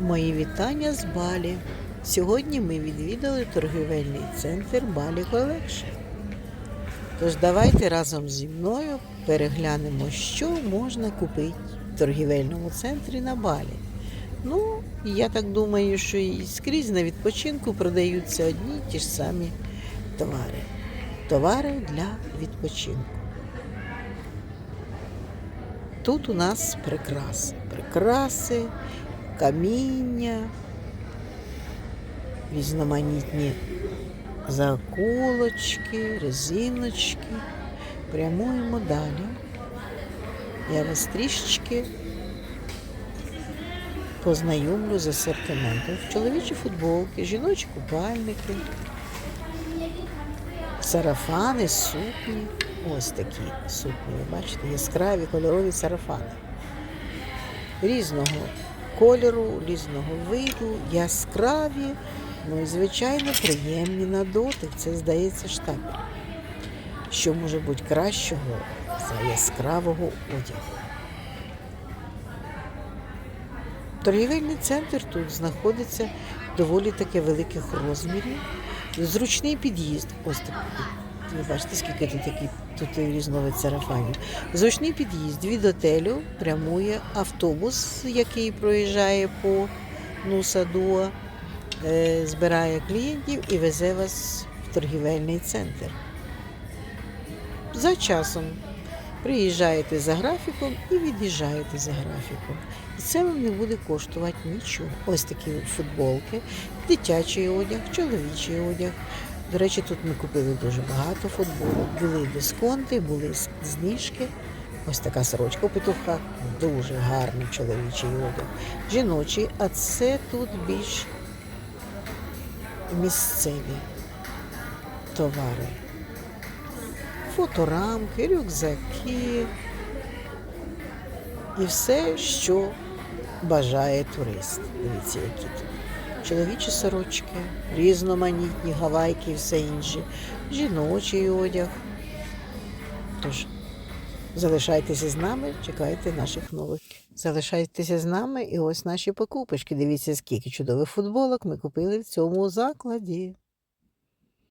Мої вітання з Балі. Сьогодні ми відвідали торгівельний центр Балі Колекшн. Тож давайте разом зі мною переглянемо, що можна купити в торгівельному центрі на Балі. Ну, я так думаю, що і скрізь на відпочинку продаються одні й ті ж самі товари. Товари для відпочинку. Тут у нас прикраси. Прикраси, каміння, різноманітні заколочки, резиночки. Прямуємо далі. Я вас трішечки познайомлю з асортиментом. Чоловічі футболки, жіночі купальники, сарафани, сукні. Ось такі сукні, ви бачите, яскраві кольорові сарафани. Різного кольору, різного виду, яскраві, ну і звичайно приємні на дотик. Це здається штабель. Що може бути кращого за яскравого одягу. Торгівельний центр тут знаходиться доволі таки великих розмірів. Зручний під'їзд. Ось. Ви бачите, скільки тут такі тут різновид сарафанів. Зручний під'їзд від отелю прямує автобус, який проїжджає по Нусадуа, е, збирає клієнтів і везе вас в торгівельний центр. За часом приїжджаєте за графіком і від'їжджаєте за графіком. І це вам не буде коштувати нічого. Ось такі футболки, дитячий одяг, чоловічий одяг. До речі, тут ми купили дуже багато футболок. Були дисконти, були знижки. Ось така сорочка у петуха, дуже гарний чоловічий одяг. Жіночий, а це тут більш місцеві товари. Фоторамки, рюкзаки і все, що бажає турист. Дивіться, які тут. Чоловічі сорочки, різноманітні гавайки і все інше, жіночий одяг. Тож, залишайтеся з нами, чекайте наших нових. Залишайтеся з нами і ось наші покупочки. Дивіться, скільки чудових футболок ми купили в цьому закладі.